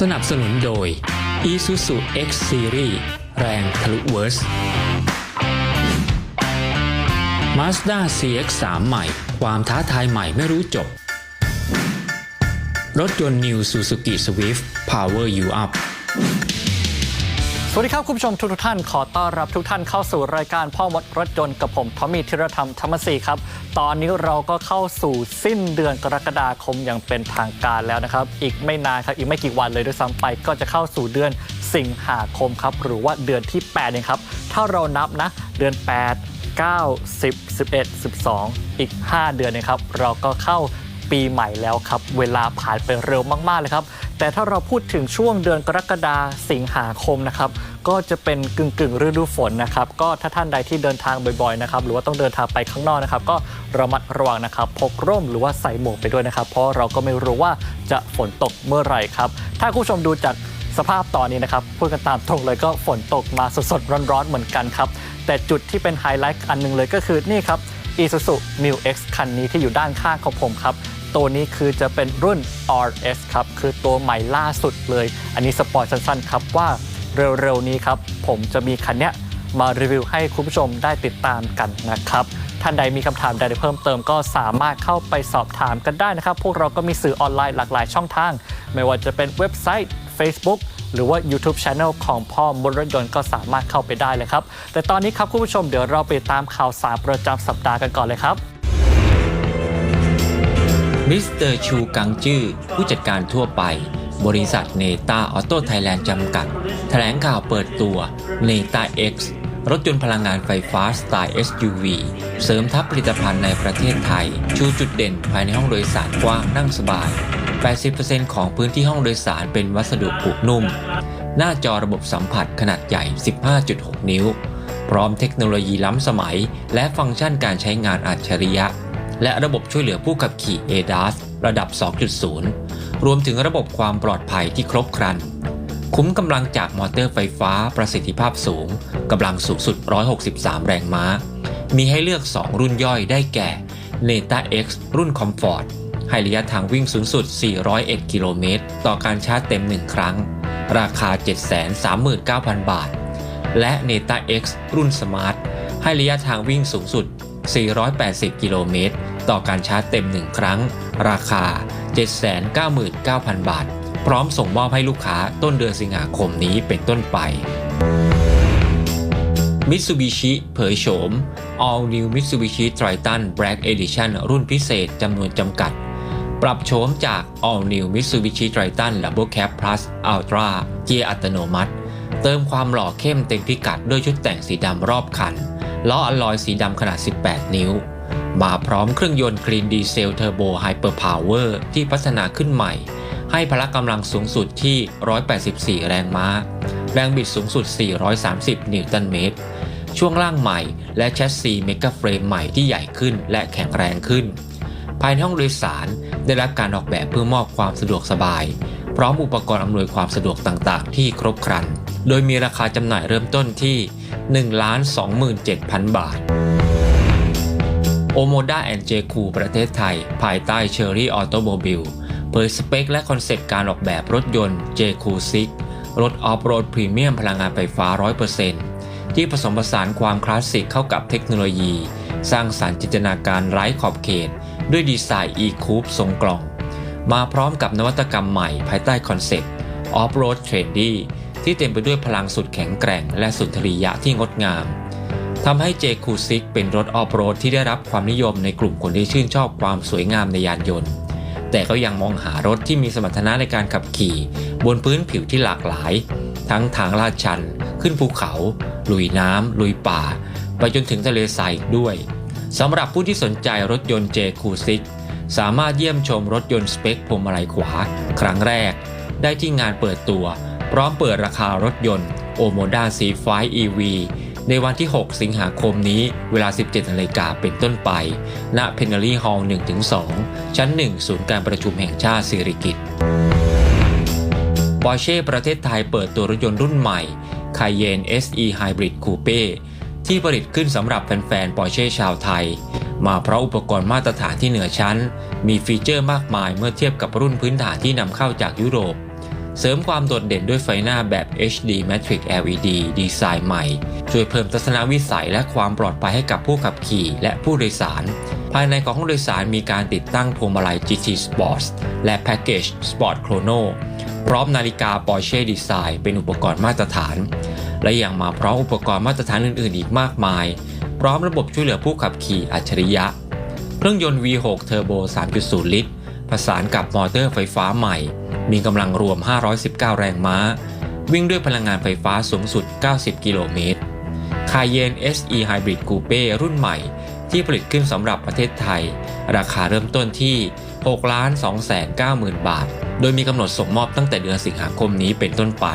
สนับสนุนโดย Isuzu X Series แรงทะลุเวิร์ส Mazda CX-3 ใหม่ ความท้าทายใหม่ไม่รู้จบ รถยนต์ New Suzuki Swift Power You Up วัสดีครับ คุณผู้ชมทุกทท่านขอต้อนรับทุกท่านเข้าสู่รายการพ่อมดรถยนต์กับผมทอมมี่ธีรธรรมธรรมศรีครับ ตอนนี้เราก็เข้าสู่สิ้นเดือนกรกฎาคมอย่างเป็นทางการแล้วนะครับ อีกไม่นานครับ อีกไม่กี่วันเลยด้วยซ้ำไป ก็จะเข้าสู่เดือนสิงหาคมครับ หรือว่าเดือนที่8เองครับ ถ้าเรานับนะเดือน 8 9 10 11 12 อีก 5 เดือนนะครับ เราก็เข้าปีใหม่แล้วครับ เวลาผ่านไปเร็วมากๆเลยครับ แต่ถ้าเราพูดถึงช่วงเดือนกรกฎาสิงหาคมนะครับ ก็จะเป็นกึ่งกึ่งๆฤดูฝนนะครับ ก็ถ้าท่านใดที่เดินทางบ่อยๆนะครับหรือว่าต้องเดินทางไปข้างนอกนะครับ ก็ระมัดระวังนะครับ พกร่มหรือว่าใส่หมวกไปด้วยนะครับ เพราะเราก็ไม่รู้ว่าจะฝนตกเมื่อไหร่ครับ ถ้าคุณผู้ชมดูจากสภาพตอนนี้นะครับพูดกันตามตรงเลยก็ฝนตกมาสดๆร้อนๆเหมือนกันครับ แต่จุดที่เป็นไฮไลท์อันหนึงเลยก็คือนี่ครับ Isuzu Mu X คันนี้ที่อยู่ด้านข้างของผมครับตัวนี้คือจะเป็นรุ่น RS ครับ คือตัวใหม่ล่าสุดเลย อันนี้สปอยสั้นๆ ครับว่า เร็วๆนี้ครับ ผมจะมีคันเนี้ยมารีวิวให้คุณผู้ชมได้ติดตามกันนะครับ ท่านใดมีคำถามใดเพิ่มเติมก็สามารถเข้าไปสอบถามกันได้นะครับ พวกเราก็มีสื่อออนไลน์หลากหลายช่องทาง ไม่ว่าจะเป็นเว็บไซต์ Facebook หรือว่า YouTube Channel ของพ่อมดรถยนต์ก็สามารถเข้าไปได้เลยครับ แต่ตอนนี้ครับคุณผู้ชมเดี๋ยวเราไปตามข่าวสารประจำสัปดาห์กันก่อนเลยครับ มิสเตอร์ชูกังจื้อผู้จัดการทั่วไป บริษัทเนต้าออโต้ไทยแลนด์จำกัด แถลงข่าวเปิดตัวเนต้า X รถยนต์พลังงานไฟฟ้าสไตล์ SUV เสริมทัพผลิตภัณฑ์ในประเทศไทย ชูจุดเด่นภายในห้องโดยสารกว้างนั่งสบาย 80%ของพื้นที่ห้องโดยสารเป็นวัสดุปุนุ่ม หน้าจอระบบสัมผัสขนาดใหญ่ 15.6 นิ้ว พร้อมเทคโนโลยีล้ำสมัย และฟังก์ชันการใช้งานอัจฉริยะ และระบบช่วยเหลือผู้ขับขี่ ADAS ระดับ 2.0 รวมถึงระบบความปลอดภัยที่ครบครัน คุ้มกำลังจากมอเตอร์ไฟฟ้าประสิทธิภาพสูง กำลังสูงสุด 163 แรงม้า มีให้เลือก 2 รุ่นย่อยได้แก่ Neta X รุ่น Comfort ให้ระยะทางวิ่งสูงสุด 401 กิโลเมตร ต่อการชาร์จเต็ม 1 ครั้ง ราคา 739,000 บาท และ Neta X รุ่น Smart ให้ระยะทางวิ่งสูงสุด 480 กิโลเมตร ต่อการชาร์จเต็ม 1 ครั้ง ราคา 799,000 บาท พร้อมส่งมอบให้ลูกค้าต้นเดือนสิงหาคมนี้เป็นต้นไป Mitsubishi เผยโฉม All New Mitsubishi Triton Black Edition รุ่นพิเศษจำนวนจำกัด ปรับโฉมจาก All New Mitsubishi Triton Double Cab Plus Ultra เกียร์อัตโนมัติ เติมความหล่อเข้มเต็มพิกัดด้วยชุดแต่งสีดำรอบคัน ล้ออลลอยสีดำขนาด 18 นิ้ว มาพร้อมเครื่องยนต์คลีนดีเซลเทอร์โบไฮเปอร์พาวเวอร์ที่พัฒนาขึ้นใหม่ ให้พละกำลังสูงสุดที่ 184 แรงม้า แรงบิดสูงสุด 430 นิวตันเมตร ช่วงล่างใหม่และแชสซีเมกะเฟรมใหม่ที่ใหญ่ขึ้นและแข็งแรงขึ้น ภายในห้องโดยสารได้รับการออกแบบเพื่อมอบความสะดวกสบาย พร้อมอุปกรณ์อำนวยความสะดวกต่างๆ ที่ครบครัน โดยมีราคาจำหน่ายเริ่มต้นที่ 1,27,000 บาท โอโมดาแอนเจคูประเทศไทย ภายใต้เชอรี่ออโตโมบิลเผยสเปคและคอนเซปต์การออกแบบรถยนต์ j q 6รถออฟโรดพรีเมียมพลังงานไฟฟ้า 100%ที่ผสมผสานความคลาสสิกเข้ากับเทคโนโลยี สร้างสารรค์จินตนาการไร้ขอบเขต ด้วยดีไซน์ e-coupe ทรงกล่อง มาพร้อมกับนวัตกรรมใหม่ภายใต้คอนเซปต์ Off-road Trendy ที่เต็มไปด้วยพลังสุดแข็งแกร่ง และสุนทรียะที่งดงาม ทำให้ j q 6เป็นรถออฟโรดที่ได้รับความนิยมในกลุ่มคนที่ชื่นชอบความสวยงามในยานยนต์ แต่ก็ยังมองหารถที่มีสมรรถนะในการขับขี่ บนพื้นผิวที่หลากหลาย ทั้งทางลาดชัน ขึ้นภูเขา ลุยน้ำลุยป่า ไปจนถึงทะเลทรายด้วยสำหรับผู้ที่สนใจรถยนต์ j q 6สามารถเยี่ยมชมรถยนต์สเปคพวงมาลัยขวา ครั้งแรก ได้ที่งานเปิดตัว พร้อมเปิดราคารถยนต์ Omoda C5 EV ในวันที่ 6 สิงหาคมนี้เวลา 17นาฬิกาเป็นต้นไป ณ เพนนารีฮอลล์1-2 ชั้น 1 ศูนย์การประชุมแห่งชาติสิริกิติ์ปอร์เช่ประเทศไทยเปิดตัวรถยนต์รุ่นใหม่ Cayenne SE Hybrid Coupe ที่ผลิตขึ้นสำหรับแฟนๆปอร์เช่ชาวไทย มาเพราะอุปกรณ์มาตรฐานที่เหนือชั้น มีฟีเจอร์มากมายเมื่อเทียบกับรุ่นพื้นฐานที่นำเข้าจากยุโรป เสริมความโดดเด่นด้วยไฟหน้าแบบ HD Matrix LED ดีไซน์ใหม่ ช่วยเพิ่มทัศนวิสัยและความปลอดภัยให้กับผู้ขับขี่และผู้โดยสาร ภายในของห้องโดยสารมีการติดตั้งพวงมาลัย GT Sports และแพ็กเกจ Sport Chrono พร้อมนาฬิกา Porsche Design เป็นอุปกรณ์มาตรฐาน และยังมาพร้อมอุปกรณ์มาตรฐานอื่น ๆ อีกมากมาย พร้อมระบบช่วยเหลือผู้ขับขี่อัจฉริยะ เครื่องยนต์ V6 Turbo 3.0 ลิตรผสานกับมอเตอร์ไฟฟ้าใหม่ มีกำลังรวม 519 แรงม้า วิ่งด้วยพลังงานไฟฟ้าสูงสุด 90 กิโลเมตรคายเยน SE Hybrid Coupe รุ่นใหม่ ที่ผลิตขึ้นสำหรับประเทศไทย ราคาเริ่มต้นที่ 6 2 9 0 0 0 0 บาท โดยมีกำหนดส่งมอบตั้งแต่เดือนสิงหาคมนี้เป็นต้นไป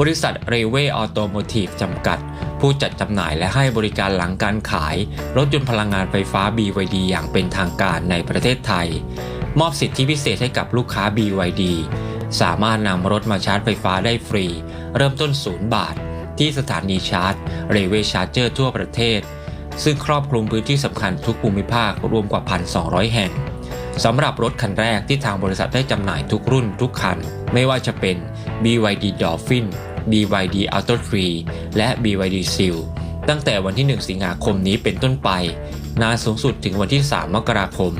บริษัทเรเวออโตโมทีฟจำกัด ผู้จัดจำหน่ายและให้บริการหลังการขาย รถยนต์พลังงานไฟฟ้า BYD อย่างเป็นทางการในประเทศไทย มอบสิทธิพิเศษให้กับลูกค้า BYD สามารถนำรถมาชาร์จไฟฟ้าได้ฟรี เริ่มต้น 0 บาท ที่สถานีชาร์จเรเวชาร์เจอร์ทั่วประเทศ ซึ่งครอบคลุมพื้นที่สำคัญทุกภูมิภาครวมกว่า 1,200 แห่งสำหรับรถคันแรกที่ทางบริษัทได้จำหน่ายทุกรุ่นทุกคัน ไม่ว่าจะเป็น BYD Dolphin BYD Auto 3 และ BYD Seal ตั้งแต่วันที่ 1 สิงหาคมนี้เป็นต้นไป นานสูงสุดถึงวันที่ 3 มกราคม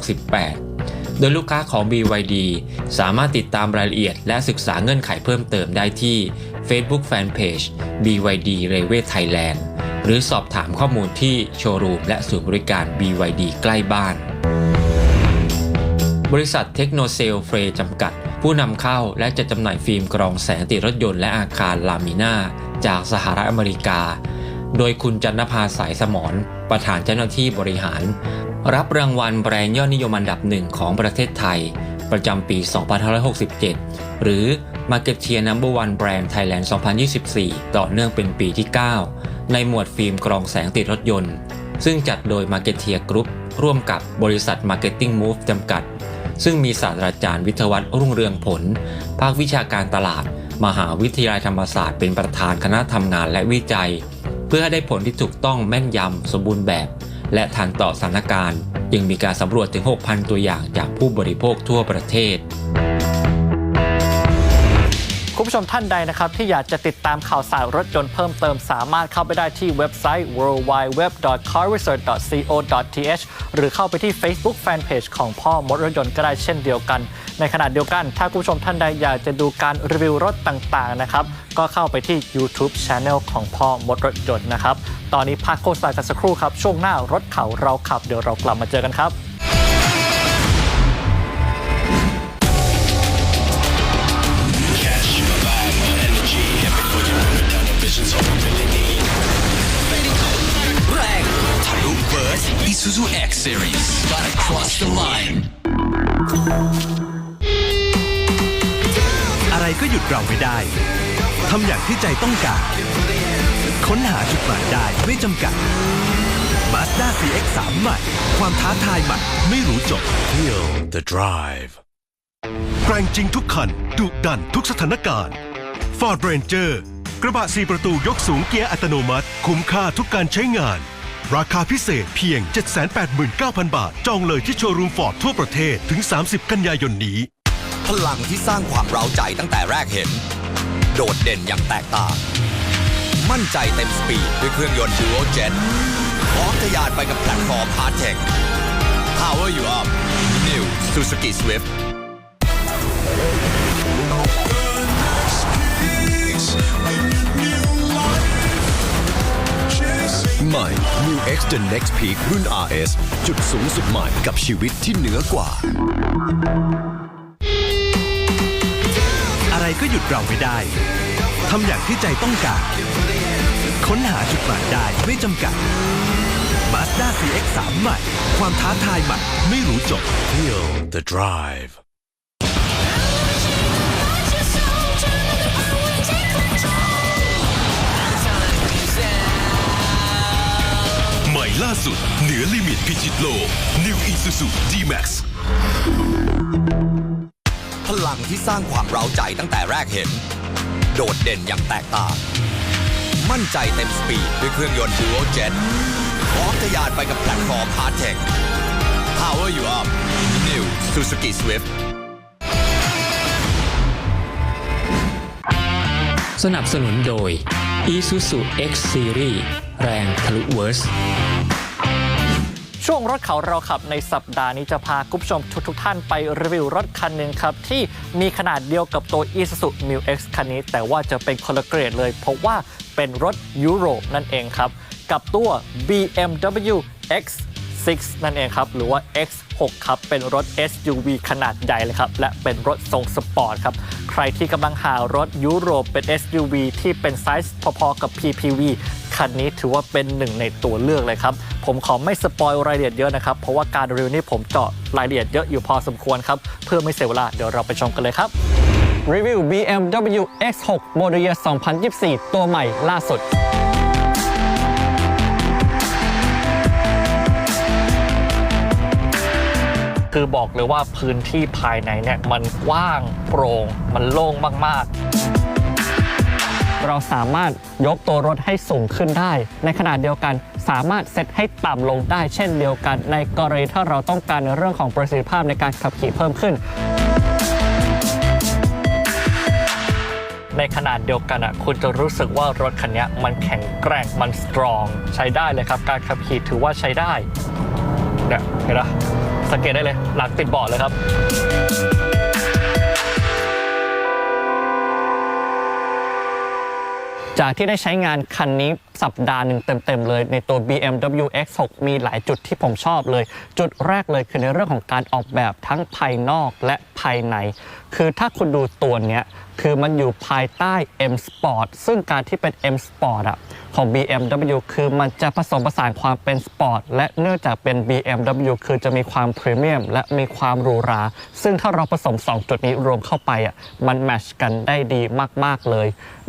2568 โดยลูกค้าของ BYD สามารถติดตามรายละเอียดและศึกษาเงื่อนไขเพิ่มเติมได้ที่ Facebook Fanpage BYD Railway Thailand หรือสอบถามข้อมูลที่โชว์รูมและศูนย์บริการ BYD ใกล้บ้าน บริษัทเทคโนเซลเฟรจำกัด ผู้นำเข้าและจัดจำหน่ายฟิล์มกรองแสงติดรถยนต์และอาคารลามิน่าจากสหรัฐอเมริกา โดยคุณจันทภาสายสมรประธานเจ้าหน้าที่บริหาร รับรางวัลแบรนด์ยอดนิยมอันดับหนึ่งของประเทศไทย ประจำปี 2567 หรือ Marketeer Number One Brand Thailand 2024 ต่อเนื่องเป็นปีที่ 9 ในหมวดฟิล์มกรองแสงติดรถยนต์ ซึ่งจัดโดย Marketeer Group ร่วมกับบริษัท Marketing Move จำกัด ซึ่งมีศาสตราจารย์วิทวัฒน์รุ่งเรืองผล ภาควิชาการตลาด มหาวิทยาลัยธรรมศาสตร์เป็นประธานคณะทำงานและวิจัย เพื่อให้ได้ผลที่ถูกต้องแม่นยำสมบูรณ์แบบ และทันต่อสถานการณ์ยังมีการสำรวจถึง 6,000 ตัวอย่างจากผู้บริโภคทั่วประเทศ คุณผู้ชมท่านใดนะครับ ที่อยากจะติดตามข่าวสารรถยนต์เพิ่มเติมสามารถเข้าไปได้ที่เว็บไซต์ worldwideweb.carresearch.co.th หรือเข้าไปที่ Facebook Fanpage ของพ่อมดรถยนต์ก็ได้เช่นเดียวกัน ในขณะเดียวกัน ถ้าคุณผู้ชมท่านใดอยากจะดูการรีวิวรถต่างๆนะครับก็เข้าไปที่ YouTube Channel ของพ่อมดรถยนต์นะครับ ตอนนี้พักโฆษณากันสักครู่ครับ ช่วงหน้ารถเขาเราขับเดี๋ยวเรากลับมาเจอกันครับ Isuzu X Series gotta cross the line อะไรก็หยุดเราไม่ได้ ทำอย่างที่ใจต้องการ ค้นหาจุดหมายได้ไม่จำกัด Mazda CX-3 ใหม่ ความท้าทายใหม่ไม่รู้จบ Feel the drive แกร่งจริงทุกคันดุดันทุกสถานการณ์ Ford Ranger กระบะ 4 ประตูยกสูงเกียร์อัตโนมัติ คุ้มค่าทุกการใช้งาน ราคาพิเศษเพียง 789,000 บาท จองเลยที่โชว์รูมฟอร์ดทั่วประเทศถึง 30 กันยายนนี้ พลังที่สร้างความเร้าใจตั้งแต่แรกเห็น โดดเด่นอย่างแตกต่าง มั่นใจเต็มสปีดด้วยเครื่องยนต์ Duo Jet พร้อมทะยานไปกับแพลตฟอร์ม Hard Tech Power you up New Suzuki Swift ใหม่ New X The Next Peak รุ่น RS จุดสูงสุดใหม่กับชีวิตที่เหนือกว่า อะไรก็หยุดเราไม่ได้ ทำอย่างที่ใจต้องการ ค้นหาจุดหมายได้ไม่จำกัด Mazda CX-3 ใหม่ ความท้าทายใหม่ ไม่รู้จบ Feel the drive ล่าสุด เหนือลิมิตพิจิตโลก New Isuzu D-Max พลังที่สร้างความเร้าใจตั้งแต่แรกเห็น โดดเด่นอย่างแตกต่าง มั่นใจเต็มสปีดด้วยเครื่องยนต์ Dual Jet พร้อมทะยานไปกับแพลตฟอร์ม Hard Tech Power you up New Suzuki Swift สนับสนุนโดย Isuzu X Series แรงทะลุเวิร์ส ช่วงรถเขาเราขับในสัปดาห์นี้จะพาคุณผู้ชมทุกทท่านไปรีวิวรถคันหนึ่งครับ ที่มีขนาดเดียวกับตัว Isuzu Mu X คันนี้ แต่ว่าจะเป็นคนละเกรดเลย เพราะว่าเป็นรถยุโรปนั่นเองครับ กับตัว BMW X6 นั่นเองครับ หรือว่า 6 ครับ เป็นรถ SUV ขนาดใหญ่เลยครับ และเป็นรถทรงสปอร์ตครับ ใครที่กำลังหารถยุโรปเป็น SUV ที่เป็นไซส์พอๆกับ PPV คันนี้ถือว่าเป็นหนึ่งในตัวเลือกเลยครับ ผมขอไม่สปอยรายละเอียดเยอะนะครับ เพราะว่าการรีวิวนี้ผมเจาะรายละเอียดเยอะอยู่พอสมควรครับ เพื่อไม่เสียเวลา เดี๋ยวเราไปชมกันเลยครับ รีวิว BMW X6 โมเดล2024 ตัวใหม่ล่าสุด คือบอกเลยว่าพื้นที่ภายในเนี่ยมันกว้างโปร่งมันโล่งมากๆ เราสามารถยกตัวรถให้สูงขึ้นได้ ในขณะเดียวกันสามารถเซตให้ต่ำลงได้เช่นเดียวกัน ในกรณีถ้าเราต้องการในเรื่องของประสิทธิภาพในการขับขี่เพิ่มขึ้นในขนาดเดียวกันอะคุณจะรู้สึกว่ารถคันนี้มันแข็งแกร่งมันสตรอง ใช้ได้เลยครับ การขับขี่ถือว่าใช้ได้เนี่ยเห็นไหม สังเกตได้เลย หลังติดเบาะเลยครับจากที่ได้ใช้งานคันนี้ สัปดาห์หนึ่งเต็ม ๆ เลยในตัว BMW X6 มีหลายจุดที่ผมชอบเลย จุดแรกเลยคือในเรื่องของการออกแบบทั้งภายนอกและภายใน คือถ้าคุณดูตัวเนี้ยคือมันอยู่ภายใต้ M Sport ซึ่งการที่เป็น M Sport อะของ BMW คือมันจะผสมผสานความเป็นสปอร์ตและเนื่องจากเป็น BMW คือจะมีความพรีเมียมและมีความหรูหรา ซึ่งถ้าเราผสม 2 จุดนี้รวมเข้าไปอะมันแมชกันได้ดีมาก ๆ เลย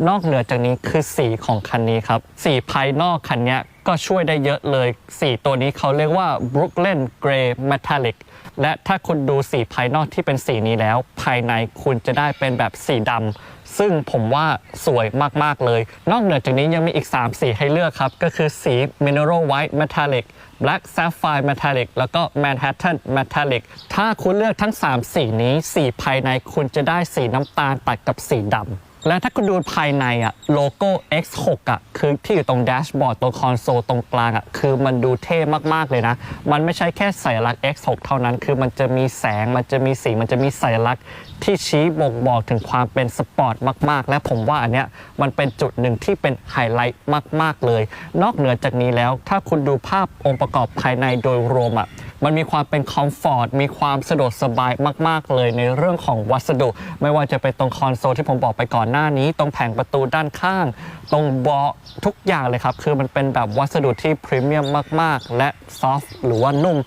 นอกเหนือจากนี้คือสีของคันนี้ครับ สีภายนอกคันนี้ก็ช่วยได้เยอะเลย สีตัวนี้เขาเรียกว่า Brooklyn Grey Metallic และถ้าคุณดูสีภายนอกที่เป็นสีนี้แล้ว ภายในคุณจะได้เป็นแบบสีดำซึ่งผมว่าสวยมาก ๆ เลย นอกเหนือจากนี้ยังมีอีก 3 สีให้เลือกครับ ก็คือสี Mineral White Metallic Black Sapphire Metallic แล้วก็ Manhattan Metallic ถ้าคุณเลือกทั้ง 3 สีนี้ สีภายในคุณจะได้สีน้ำตาลตัดกับสีดำ และถ้าคุณดูภายในอะโลโก้ X6 อะคือที่อยู่ตรงแดชบอร์ดตรงคอนโซลตรงกลางอะคือมันดูเท่มากๆเลยนะ มันไม่ใช่แค่สัญลักษณ์ X6 เท่านั้น คือมันจะมีแสงมันจะมีสีมันจะมีสัญลักษณ์ที่ชี้บ่งบอกถึงความเป็นสปอร์ตมากๆ และผมว่าอันเนี้ยมันเป็นจุดหนึ่งที่เป็นไฮไลท์มาก ๆเลย นอกเหนือจากนี้แล้วถ้าคุณดูภาพองค์ประกอบภายในโดยรวมอะ มันมีความเป็นคอมฟอร์ตมีความสะดวกสบายมาก ๆ เลยในเรื่องของวัสดุ ไม่ว่าจะเป็นตรงคอนโซลที่ผมบอกไปก่อนหน้านี้ ตรงแผงประตูด้านข้าง ตรงเบาะทุกอย่างเลยครับ คือมันเป็นแบบวัสดุที่พรีเมียมมาก ๆ และซอฟต์หรือว่านุ่ม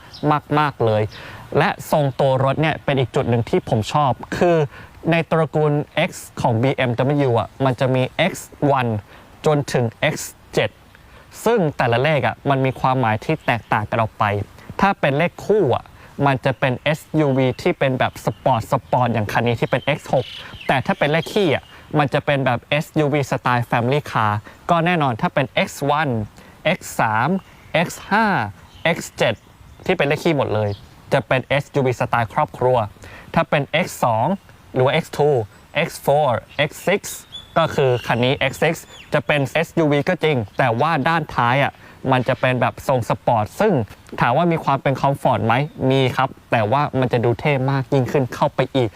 มาก ๆ เลย และทรงตัวรถเนี่ยเป็นอีกจุดหนึ่งที่ผมชอบ คือในตระกูล X ของ BMW อะมันจะมี X1 จนถึง X7 ซึ่งแต่ละเลขอะมันมีความหมายที่แตกต่างกันออกไป ถ้าเป็นเลขคู่อะมันจะเป็น SUV ที่เป็นแบบสปอร์ตสปอร์ตอย่างคันนี้ที่เป็น X6 แต่ถ้าเป็นเลขคี่อะมันจะเป็นแบบ SUV สไตล์ Family Car ก็แน่นอนถ้าเป็น X1 X3 X5 X7 ที่เป็นเลขคี่หมดเลย จะเป็น SUV สไตล์ครอบครัว ถ้าเป็น X2 หรือว่า X2 X4 X6 ก็คือคันนี้ X6 จะเป็น SUV ก็จริง แต่ว่าด้านท้ายอะ มันจะเป็นแบบทรงสปอร์ตซึ่งถามว่ามีความเป็นคอมฟอร์ตไหมมีครับ แต่ว่ามันจะดูเท่มากยิ่งขึ้นเข้าไปอีก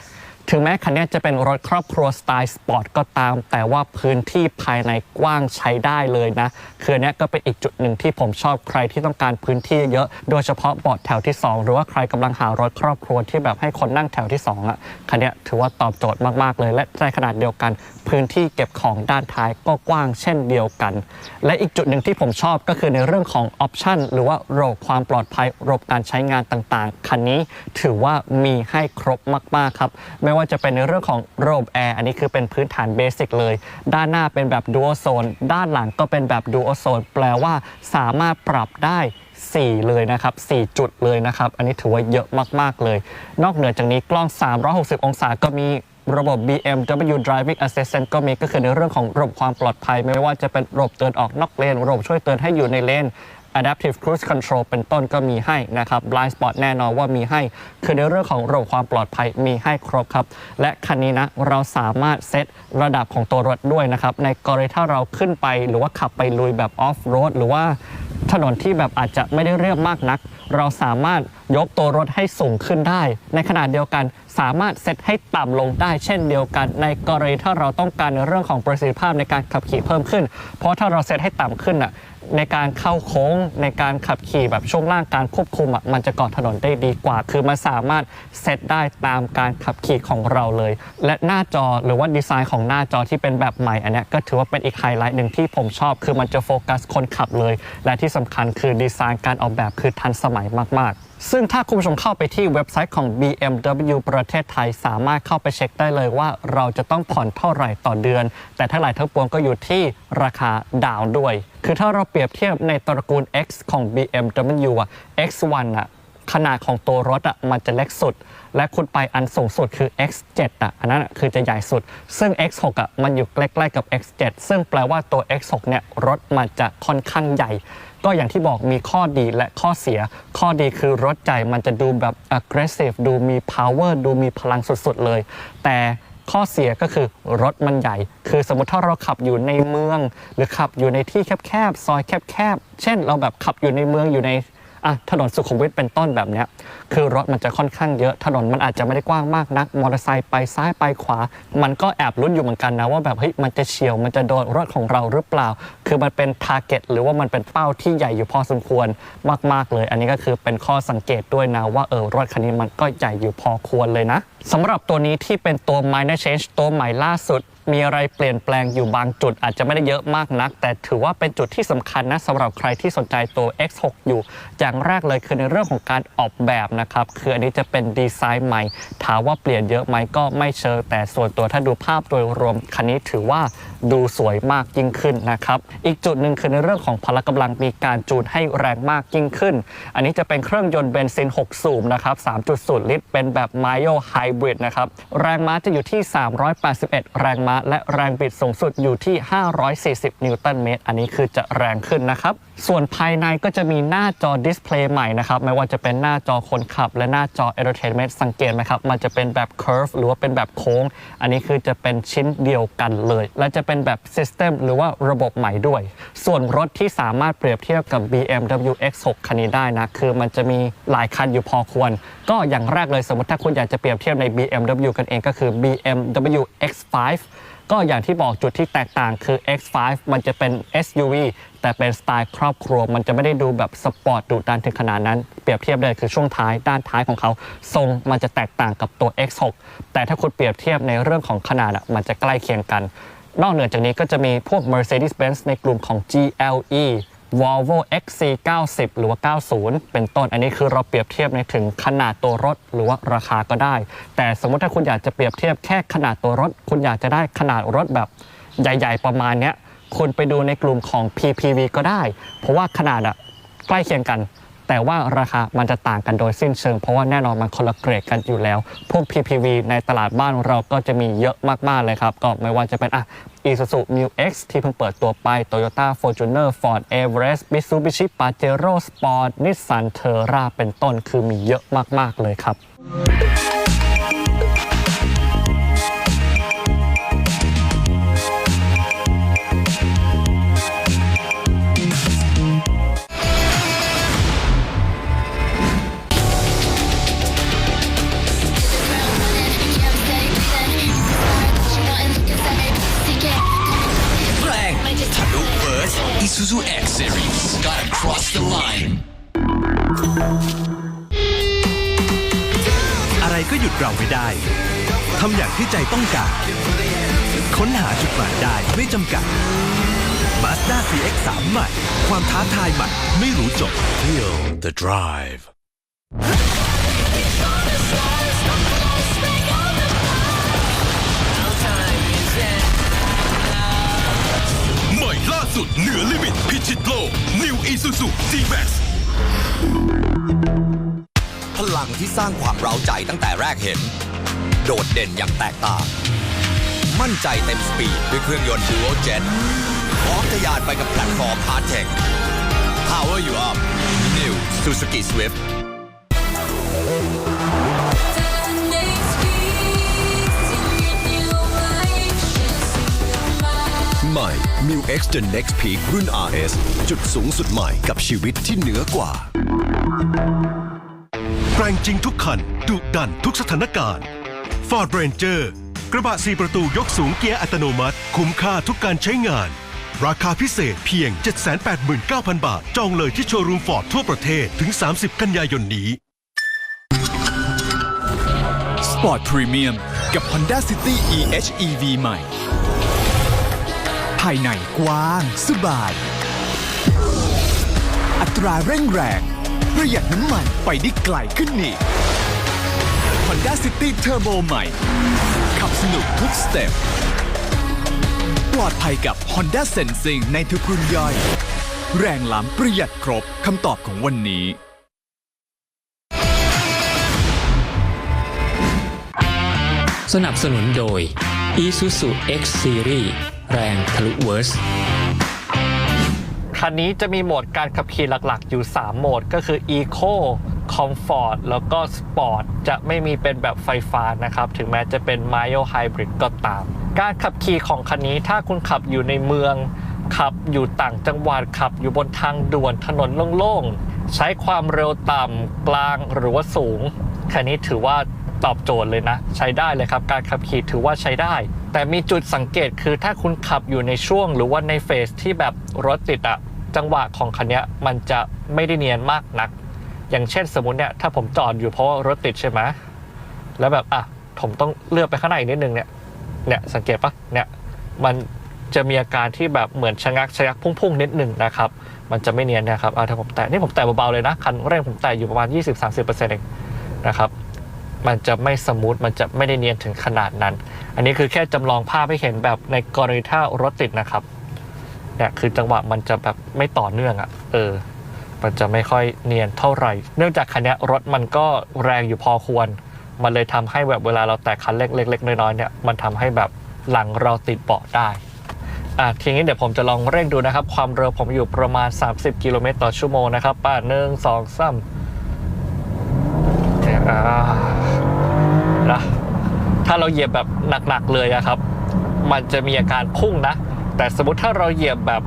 ถึงแม้คันนี้จะเป็นรถครอบครัวสไตล์สปอร์ตก็ตาม แต่ว่าพื้นที่ภายในกว้างใช้ได้เลยนะ คือเนี้ยก็เป็นอีกจุดหนึ่งที่ผมชอบใครที่ต้องการพื้นที่เยอะ โดยเฉพาะเบาะแถวที่ 2 หรือว่าใครกำลังหารถครอบครัวที่แบบให้คนนั่งแถวที่ 2อะ คันนี้ถือว่าตอบโจทย์มากๆเลย และในขนาดเดียวกัน พื้นที่เก็บของด้านท้ายก็กว้างเช่นเดียวกัน และอีกจุดหนึ่งที่ผมชอบก็คือในเรื่องของออปชันหรือว่าระบบความปลอดภัยระบบการใช้งานต่างๆ คันนี้ถือว่ามีให้ครบมากๆครับไม่ว่าจะเป็นในเรื่องของระบบแอร์อันนี้คือเป็นพื้นฐานเบสิกเลย ด้านหน้าเป็นแบบดูโอโซนด้านหลังก็เป็นแบบดูโอโซนแปลว่าสามารถปรับได้ 4 เลยนะครับ 4 จุดเลยนะครับ อันนี้ถือว่าเยอะมาก ๆ เลย นอกเหนือจากนี้กล้อง 360 องศาก็มีระบบ BMW Driving Assistant ก็มีก็คือในเรื่องของระบบความปลอดภัย ไม่ว่าจะเป็นระบบเตือนออกนอกเลนระบบช่วยเตือนให้อยู่ในเลน Adaptive Cruise Control เป็นต้นก็มีให้นะครับ Blind Spot แน่นอนว่ามีให้ คือในเรื่องของระบบความปลอดภัยมีให้ครบครับ และคันนี้นะเราสามารถเซตระดับของตัวรถด้วยนะครับ ในกรณีถ้าเราขึ้นไปหรือว่าขับไปลุยแบบออฟโรดหรือว่าถนนที่แบบอาจจะไม่ได้เรียบมากนัก เราสามารถยกตัวรถให้สูงขึ้นได้ ในขณะเดียวกันสามารถเซตให้ต่ำลงได้เช่นเดียวกัน ในกรณีถ้าเราต้องการในเรื่องของประสิทธิภาพในการขับขี่เพิ่มขึ้น เพราะถ้าเราเซตให้ต่ำขึ้นอะ ในการเข้าโค้งในการขับขี่แบบช่วงล่างการควบคุมอะมันจะเกาะถนนได้ดีกว่า คือมันสามารถเซตได้ตามการขับขี่ของเราเลย และหน้าจอหรือว่าดีไซน์ของหน้าจอที่เป็นแบบใหม่อันนี้ก็ถือว่าเป็นอีกไฮไลท์หนึ่งที่ผมชอบ คือมันจะโฟกัสคนขับเลย และที่สำคัญคือดีไซน์การออกแบบคือทันสมัยมาก ๆซึ่งถ้าคุณผู้ชมเข้าไปที่เว็บไซต์ของ BMW ประเทศไทย สามารถเข้าไปเช็คได้เลยว่าเราจะต้องผ่อนเท่าไหร่ต่อเดือน แต่ถ้าหลายทั้งปวงก็อยู่ที่ราคาดาวด้วย คือถ้าเราเปรียบเทียบในตระกูล X ของ BMW อะ X1 อะขนาดของตัวรถอะมันจะเล็กสุด และคุณไปอันสูงสุดคือ X7 อะอันนั้นคือจะใหญ่สุด ซึ่ง X6 อะมันอยู่ใกล้ๆกับ X7 ซึ่งแปลว่าตัว X6 เนี่ยรถมันจะค่อนข้างใหญ่ ก็อย่างที่บอกมีข้อดีและข้อเสีย ข้อดีคือรถใหญ่มันจะดูแบบ aggressive ดูมี power ดูมีพลังสุดๆเลย แต่ ข้อเสียก็คือรถมันใหญ่ คือสมมติถ้าเราขับอยู่ในเมือง หรือขับอยู่ในที่แคบๆซอยแคบๆเช่น เราแบบขับอยู่ในเมืองอยู่ใน อะถนนสุขุมวิทเป็นต้นแบบเนี้ยคือรถมันจะค่อนข้างเยอะถนนมันอาจจะไม่ได้กว้างมากนักมอเตอร์ไซค์ไปซ้ายไปขวา มันก็แอบลุ้นอยู่เหมือนกันนะว่าแบบเฮ้ยมันจะเฉียวมันจะโดนรถของเราหรือเปล่า คือมันเป็นทาร์เก็ตหรือว่ามันเป็นเป้าที่ใหญ่อยู่พอสมควรมากๆเลย อันนี้ก็คือเป็นข้อสังเกตด้วยนะว่าเออรถคันนี้มันก็ใหญ่อยู่พอควรเลยนะสำหรับตัวนี้ที่เป็นตัว minor change ตัวใหม่ล่าสุด มีอะไรเปลี่ยนแปลงอยู่บางจุดอาจจะไม่ได้เยอะมากนัก แต่ถือว่าเป็นจุดที่สำคัญนะสำหรับใครที่สนใจตัว X6 อยู่ อย่างแรกเลยคือในเรื่องของการออกแบบนะครับคืออันนี้จะเป็นดีไซน์ใหม่ ถามว่าเปลี่ยนเยอะไหมก็ไม่เชิงแต่ส่วนตัวถ้าดูภาพโดยรวมคันนี้ถือว่าดูสวยมากยิ่งขึ้นนะครับอีกจุดหนึ่งคือในเรื่องของพละกำลังมีการจูนให้แรงมากยิ่งขึ้น อันนี้จะเป็นเครื่องยนต์เบนซิน 6 สูบนะครับ3.0 ลิตร เป็นแบบ m i o Hybrid นะครับแรงม้าจะอยู่ที่ 381 แรงม้าและแรงบิดสูงสุดอยู่ที่ 540 นิวตันเมตร อันนี้คือจะแรงขึ้นนะครับส่วนภายในก็จะมีหน้าจอดิสเพลย์ใหม่นะครับ ไม่ว่าจะเป็นหน้าจอคนขับ และหน้าจอ Entertainment สังเกตไหมครับ มันจะเป็นแบบ curve หรือว่าเป็นแบบโค้ง อันนี้คือจะเป็นชิ้นเดียวกันเลย และจะเป็นแบบ system หรือว่าระบบใหม่ด้วย ส่วนรถที่สามารถเปรียบเทียบกับ BMW X6 คันนี้ได้นะ คือมันจะมีหลายคันอยู่พอควร ก็อย่างแรกเลยสมมติถ้าคุณอยากจะเปรียบเทียบใน BMW กันเองก็คือ BMW X5 ก็อย่างที่บอกจุดที่แตกต่างคือ X5 มันจะเป็น SUV แต่เป็นสไตล์ครอบครัว มันจะไม่ได้ดูแบบสปอร์ตดุดันถึงขนาดนั้น เปรียบเทียบเลยคือช่วงท้ายด้านท้ายของเขา ทรงมันจะแตกต่างกับตัว X6 แต่ถ้าคุณเปรียบเทียบในเรื่องของขนาดอะมันจะใกล้เคียงกัน นอกเหนือจากนี้ก็จะมีพวก Mercedes-Benz ในกลุ่มของ GLE Volvo XC90 หรือว่า 90 เป็นต้น อันนี้คือเราเปรียบเทียบในถึงขนาดตัวรถหรือว่าราคาก็ได้ แต่สมมติถ้าคุณอยากจะเปรียบเทียบแค่ขนาดตัวรถ คุณอยากจะได้ขนาดรถแบบใหญ่ ๆ ประมาณเนี้ย คุณไปดูในกลุ่มของ PPV ก็ได้ เพราะว่าขนาดอะใกล้เคียงกัน แต่ว่าราคามันจะต่างกันโดยสิ้นเชิง เพราะว่าแน่นอนมันคนละเกรดกันอยู่แล้ว พวก PPV ในตลาดบ้านเราก็จะมีเยอะมากๆเลยครับ ก็ไม่ว่าจะเป็นอะ Isuzu Mu X ที่เพิ่งเปิดตัวไป Toyota Fortuner Ford Everest Mitsubishi Pajero Sport Nissan Terra เป็นต้นคือมีเยอะมากๆเลยครับ cross the line อะไรก็หยุดเราไม่ได้ ทำอย่างที่ใจต้องการ ค้นหาจุดหมายได้ไม่จำกัด Mazda CX-3 ใหม่ ความท้าทายใหม่ ไม่รู้จบ Feel the drive ซู G-Max พลังที่สร้างความเร้าใจตั้งแต่แรกเห็น โดดเด่นอย่างแตกต่าง มั่นใจเต็มสปีดด้วยเครื่องยนต์ Dual Jet พร้อมทะยานไปกับแพลตฟอร์ม Hard Tech Power you up New Suzuki Swift New X The Next Peak รุ่น RS จุดสูงสุดใหม่กับชีวิตที่เหนือกว่า แรงจริงทุกคันดุดันทุกสถานการณ์ Ford Ranger กระบะ 4 ประตูยกสูงเกียร์อัตโนมัติ คุ้มค่าทุกการใช้งาน ราคาพิเศษเพียง 789,000 บาท จองเลยที่โชว์รูมฟอร์ดทั่วประเทศถึง 30 กันยายนนี้ Sport Premium กับ Honda City e-HEV ใหม่ ภายในกว้าง สบาย อัตราเร่งแรง ประหยัดน้ำมันไปได้ไกลขึ้นอีก Honda City Turbo ใหม่ ขับสนุกทุกสเต็ปปลอดภัยกับ Honda Sensing ในทุกรุ่นย่อย แรงล้ำประหยัดครบคำตอบของวันนี้สนับสนุนโดย Isuzu X Series แรงทะลุเวิร์สคันนี้จะมีโหมดการขับขี่หลักๆ อยู่ 3 โหมดก็คือ Eco Comfort แล้วก็ Sport จะไม่มีเป็นแบบไฟฟ้านะครับ ถึงแม้จะเป็น Myo Hybrid ก็ตาม การขับขี่ของคันนี้ถ้าคุณขับอยู่ในเมือง ขับอยู่ต่างจังหวัดขับอยู่บนทางด่วนถนนโล่งๆ ใช้ความเร็วต่ำกลางหรือว่าสูง คันนี้ถือว่าตอบโจทย์เลยนะ ใช้ได้เลยครับ การขับขี่ถือว่าใช้ได้ แต่มีจุดสังเกตคือถ้าคุณขับอยู่ในช่วงหรือว่าในเฟสที่แบบรถติดอะจังหวะของคันเนี้ยมันจะไม่ได้เนียนมากนัก อย่างเช่นสมมติเนี่ยถ้าผมจอดอยู่เพราะว่ารถติดใช่ไหมแล้วแบบอะผมต้องเลือกไปข้างในอีกนิดนึงเนี่ยเนี่ยสังเกตปะเนี่ยมันจะมีอาการที่แบบเหมือนชะงักชะงักพุ่งๆนิดนึงนะครับ มันจะไม่เนียนนะครับอะถ้าผมแตะนี่ผมแตะเบาๆเลยนะ คันเร่งผมแตะอยู่ประมาณ 20-30%เองนะครับ มันจะไม่สมูทมันจะไม่ได้เนียนถึงขนาดนั้น อันนี้คือแค่จำลองภาพให้เห็นแบบในกรณีถ้ารถติดนะครับเนี่ยคือจังหวะมันจะแบบไม่ต่อเนื่องอะ่ะ เออ มันจะไม่ค่อยเนียนเท่าไหร่ เนื่องจากคันนี้รถมันก็แรงอยู่พอควร มันเลยทำให้แบบเวลาเราแตะคันเล็กเล็กๆน้อยๆเนี่ยมันทำให้แบบหลังเราติดเบาะได้อะทีนี้เดี๋ยวผมจะลองเร่งดูนะครับ ความเร็วผมอยู่ประมาณ 30 กิโลเมตรต่อชั่วโมงนะครับป้าหนึ่งสองสามเนี่ยอ่า นะถ้าเราเหยียบแบบหนักๆเลยอะครับ มันจะมีอาการพุ่งนะ แต่สมมติถ้าเราเหยียบแบบ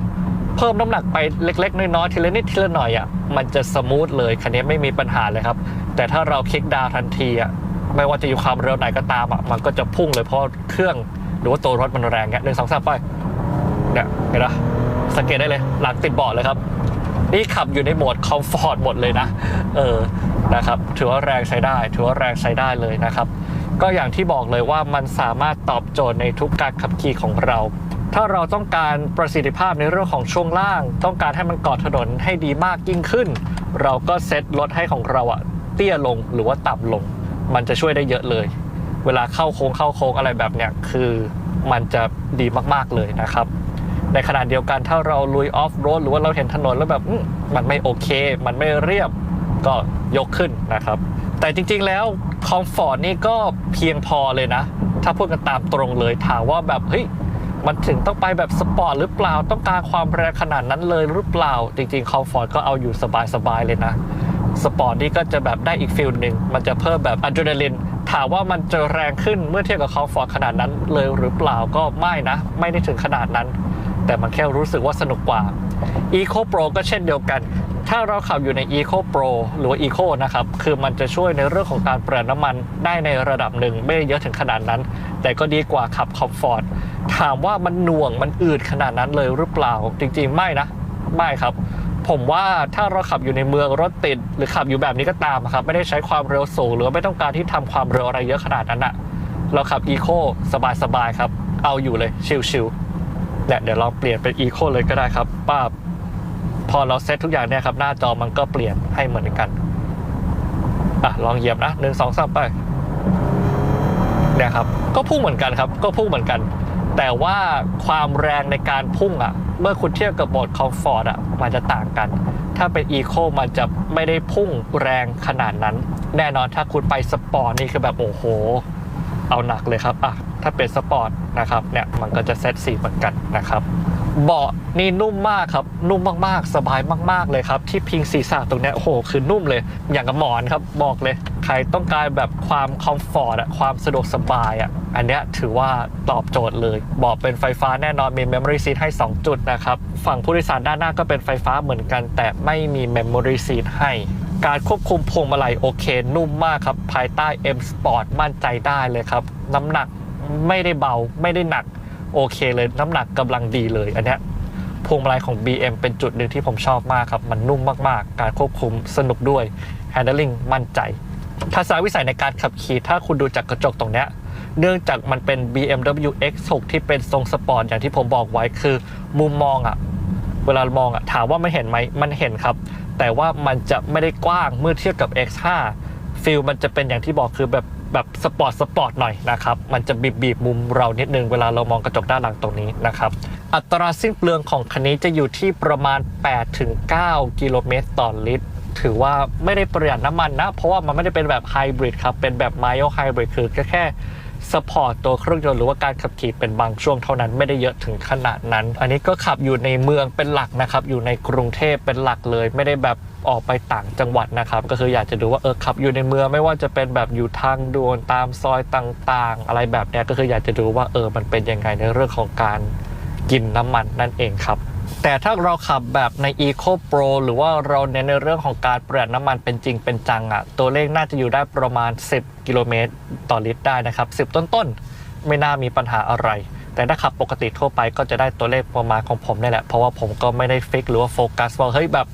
เพิ่มน้ำหนักไปเล็ก ๆ น้อยๆทีละนิดทีละหน่อยอะมันจะสมูทเลยคันนี้ไม่มีปัญหาเลยครับ แต่ถ้าเราคลิกดาวทันทีอะไม่ว่าจะอยู่ความเร็วไหนก็ตามอะมันก็จะพุ่งเลยเพราะเครื่องหรือว่าตัวรถมันแรงเงี้ยหนึ่งสองสามไปเนี่ยเห็นปะสังเกตได้เลยหลังติดเบาะเลยครับ นี่ขับอยู่ในโหมดคอมฟอร์ตหมดเลยนะ เออ นะครับ ถือว่าแรงใช้ได้ ถือว่าแรงใช้ได้เลยนะครับ ก็อย่างที่บอกเลยว่ามันสามารถตอบโจทย์ในทุกการขับขี่ของเรา ถ้าเราต้องการประสิทธิภาพในเรื่องของช่วงล่าง ต้องการให้มันเกาะถนนให้ดีมากยิ่งขึ้น เราก็เซตรถให้ของเราอะเตี้ยลงหรือว่าต่ำลง มันจะช่วยได้เยอะเลย เวลาเข้าโค้งเข้าโค้งอะไรแบบเนี้ยคือมันจะดีมากๆเลยนะครับ ในขณะเดียวกันถ้าเราลุยออฟโรดหรือว่าเราเห็นถนนแล้วแบบมมันไม่โอเค มันไม่เรียบก็ยกขึ้นนะครับ แต่จริงๆแล้วคอมฟอร์ตนี่ก็เพียงพอเลยนะ ถ้าพูดกันตามตรงเลยถามว่าแบบเฮ้ยมันถึงต้องไปแบบสปอร์ตหรือเปล่าต้องการความแรงขนาดนั้นเลยหรือเปล่า จริงๆคอมฟอร์ตก็เอาอยู่สบายๆเลยนะสปอร์ตนี่ก็จะแบบได้อีกฟิลหนึ่งมันจะเพิ่มแบบอะดรีนาลินถามว่ามันจะแรงขึ้นเมื่อเทียบกับคอมฟอร์ตขนาดนั้นเลยหรือเปล่าก็ไม่นะ ไม่ได้ถึงขนาดนั้น แต่มันแค่รู้สึกว่าสนุกกว่า Eco Pro ก็เช่นเดียวกัน ถ้าเราขับอยู่ใน Eco Pro หรือ Eco นะครับ คือมันจะช่วยในเรื่องของการประหยัดน้ำมันได้ในระดับหนึ่งไม่เยอะถึงขนาดนั้น แต่ก็ดีกว่าขับ Comfort ถามว่ามันหน่วงมันอืดขนาดนั้นเลยหรือเปล่า จริงๆ ไม่นะ ไม่ครับ ผมว่าถ้าเราขับอยู่ในเมืองรถติด หรือขับอยู่แบบนี้ก็ตามครับ ไม่ได้ใช้ความเร็วสูง หรือไม่ต้องการที่ทำความเร็วอะไรเยอะขนาดนั้นอะเราขับ Eco สบายๆครับ เอาอยู่เลยชิลๆ เนี่ยเดี๋ยวเราเปลี่ยนเป็น Eco เลยก็ได้ครับป้าบพอเราเซตทุกอย่างเนี่ยครับหน้าจอมันก็เปลี่ยนให้เหมือนกันอะลองเหยียบนะหนึ่งสองสามไปเนี่ยครับก็พุ่งเหมือนกันครับ ก็พุ่งเหมือนกัน แต่ว่าความแรงในการพุ่งอะ เมื่อคุณเทียบกับโหมดคอมฟอร์ตอะมันจะต่างกัน ถ้าเป็นอีโคมันจะไม่ได้พุ่งแรงขนาดนั้น แน่นอนถ้าคุณไปสปอร์ตนี่คือแบบโอ้โห เอาหนักเลยครับอะถ้าเป็นสปอร์ตนะครับเนี่ยมันก็จะเซตสีเหมือนกันนะครับเบาะนี่นุ่มมากครับ นุ่มมากๆ สบายมากๆเลยครับ ที่พิงศีรษะตรงเนี้ยโอ้โหคือนุ่มเลย อย่างกับหมอนครับบอกเลย ใครต้องการแบบความคอมฟอร์ตอะความสะดวกสบายอะอันเนี้ยถือว่าตอบโจทย์เลยเบาะเป็นไฟฟ้าแน่นอนมี Memory Seat ให้ 2 จุดนะครับ ฝั่งผู้โดยสารด้านหน้าก็เป็นไฟฟ้าเหมือนกัน แต่ไม่มี Memory Seat ให้ การควบคุมพวงมาลัยโอเค นุ่มมากครับ ภายใต้ M Sport มั่นใจได้เลยครับ น้ำหนักไม่ได้เบาไม่ได้หนักโอเคเลยน้ำหนักกำลังดีเลยอันนี้พวงมาลัยของ BM เป็นจุดหนึ่งที่ผมชอบมากครับ มันนุ่มมากๆ การควบคุมสนุกด้วย handling มั่นใจทัศนวิสัยในการขับขี่ถ้าคุณดูจากกระจกตรงนี้เนื่องจากมันเป็น BMW X6 ที่เป็นทรงสปอร์ตอย่างที่ผมบอกไว้คือ มุมมองอะเวลามองอะถามว่ามันเห็นไหมมันเห็นครับ แต่ว่ามันจะไม่ได้กว้างเมื่อเทียบกับ X5 ฟิลมันจะเป็นอย่างที่บอกคือแบบแบบสปอร์ตสปอร์ตหน่อยนะครับ มันจะบีบบีบมุมเรานิดนึงเวลาเรามองกระจกด้านหลังตรงนี้นะครับ อัตราสิ้นเปลืองของคันนี้จะอยู่ที่ประมาณ 8-9 กิโลเมตรต่อลิตร ถือว่าไม่ได้ประหยัดน้ำมันนะ เพราะว่ามันไม่ได้เป็นแบบไฮบริดครับ เป็นแบบไมล์ไฮบริดคือแค่ สปอร์ตตัวเครื่องยนต์หรือว่าการขับขี่เป็นบางช่วงเท่านั้นไม่ได้เยอะถึงขนาดนั้น อันนี้ก็ขับอยู่ในเมืองเป็นหลักนะครับ อยู่ในกรุงเทพเป็นหลักเลย ไม่ได้แบบออกไปต่างจังหวัดนะครับ ก็คืออยากจะดูว่าเออขับอยู่ในเมืองไม่ว่าจะเป็นแบบอยู่ทางด่วนตามซอยต่างๆ อะไรแบบเนี้ยก็คืออยากจะดูว่าเออมันเป็นยังไงในเรื่องของการกินน้ำมันนั่นเองครับ แต่ถ้าเราขับแบบใน Eco Pro หรือว่าเราเน้นในเรื่องของการประหยัดน้ำมันเป็นจริงเป็นจังอะตัวเลขน่าจะอยู่ได้ประมาณ 10 กิโลเมตรต่อลิตรได้นะครับ 10 ต้นๆ ไม่น่ามีปัญหาอะไร แต่ถ้าขับปกติทั่วไปก็จะได้ตัวเลขประมาณของผมนี่แหละ เพราะว่าผมก็ไม่ได้ฟิกหรือว่าโฟกัสว่าเฮ้ยแบบ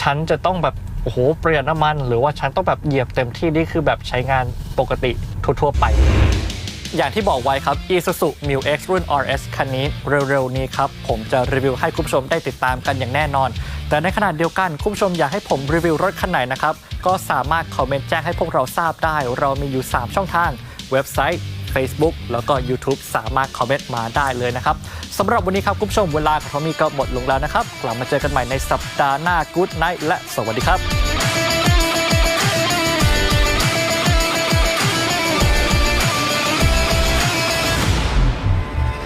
ฉันจะต้องแบบโอ้โหประหยัดน้ำมัน หรือว่าฉันต้องแบบเหยียบเต็มที่นี่คือแบบใช้งานปกติทั่วๆไป อย่างที่บอกไว้ครับ Isuzu Mu X รุ่น RS คันนี้เร็วๆนี้ครับ ผมจะรีวิวให้คุณผู้ชมได้ติดตามกันอย่างแน่นอน แต่ในขณะเดียวกันคุณผู้ชมอยากให้ผมรีวิวรถคันไหนนะครับ ก็สามารถคอมเมนต์แจ้งให้พวกเราทราบได้ เรามีอยู่ 3 ช่องทาง เว็บไซต์ Facebook แล้วก็ YouTube สามารถคอมเมนต์มาได้เลยนะครับสำหรับวันนี้ครับคุณผู้ชมเวลาของทอมมี่ก็หมดลงแล้วนะครับ กลับมาเจอกันใหม่ในสัปดาห์หน้า Good Night และสวัสดีครับ